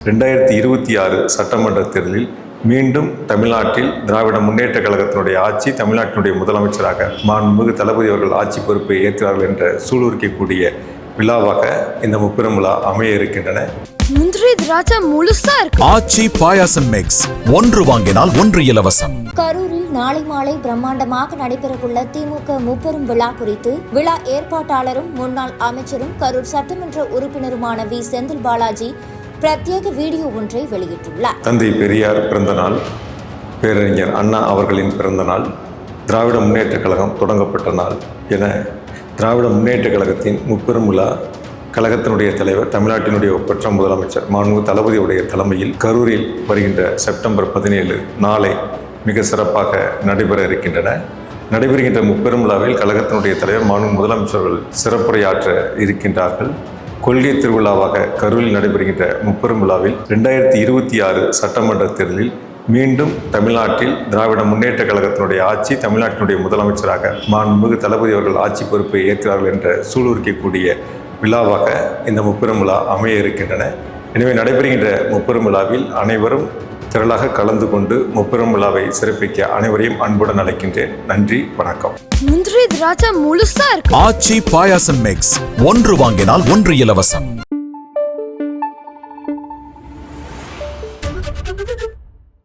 ரெண்டாயிரத்தி இருபத்தி ஆறு சட்டமன்ற தேர்தலில் மீண்டும் தமிழ்நாட்டில் திராவிட முன்னேற்ற கழகத்தினுடைய ஆட்சி தமிழ்நாட்டினுடைய முதலமைச்சராக மாண்புமிகு தளபதி அவர்கள் ஆட்சி பொறுப்பை ஏற்கிறார்கள் என்ற சூளுரிக்கக்கூடிய விழாவாக இந்த முப்பெரும் விழா அமைய இருக்கின்றன. முந்திரி திராட்சை முழுசா இருக்கு. ஆச்சி பாயாசம் மிக்ஸ் ஒன்று வாங்கினால் ஒன்று இலவசம். கரூரில் நாளை மாலை பிரம்மாண்டமாக நடைபெறவுள்ள திமுக முப்பெரும் விழா குறித்து விழா ஏற்பாட்டாளரும் முன்னாள் அமைச்சரும் கரூர் சட்டமன்ற உறுப்பினருமான வி. செந்தில் பாலாஜி பிரத்யேக வீடியோ ஒன்றை வெளியிட்டுள்ளார். தந்தை பெரியார் பிறந்தநாள் பேரறிஞர் அண்ணா அவர்களின் பிறந்தநாள் திராவிட முன்னேற்றக் கழகம் தொடங்கப்பட்ட நாள் என திராவிட முன்னேற்றக் கழகத்தின் முப்பெரும் விழா கழகத்தினுடைய தலைவர் தமிழ்நாட்டினுடைய ஒப்பற்ற முதலமைச்சர் மாண்பு தளபதியுடைய தலைமையில் கரூரில் வருகின்ற செப்டம்பர் பதினேழு நாளை மிக சிறப்பாக நடைபெற இருக்கின்றன. நடைபெறுகின்ற முப்பெரும் விழாவில் கழகத்தினுடைய தலைவர் மாண்பு முதலமைச்சர்கள் சிறப்புரையாற்ற இருக்கின்றார்கள். கொள்கை திருவிழாவாக கரூரில் நடைபெறுகின்ற முப்பெரும் விழாவில் ரெண்டாயிரத்தி இருபத்தி ஆறு சட்டமன்ற தேர்தலில் மீண்டும் தமிழ்நாட்டில் திராவிட முன்னேற்ற கழகத்தினுடைய ஆட்சி தமிழ்நாட்டினுடைய முதலமைச்சராக மாண்புமிகு தளபதி அவர்கள் ஆட்சி பொறுப்பை ஏற்கிறார்கள் என்ற சூளுரிக்கக்கூடிய விழாவாக இந்த முப்பெரும் விழா அமைய இருக்கின்றன. எனவே நடைபெறுகின்ற முப்பெரும் விழாவில் அனைவரும் திரளாக கலந்து கொண்டு முப்பெரும் விழாவை சிறப்பிக்க அனைவரையும் அன்புடன் அழைக்கின்றேன். நன்றி வணக்கம். முந்திரி திராட்சை முழுசா இருக்கு. ஆச்சி பாயாசம் மிக்ஸ் ஒன்று வாங்கினால் ஒன்று இலவசம்.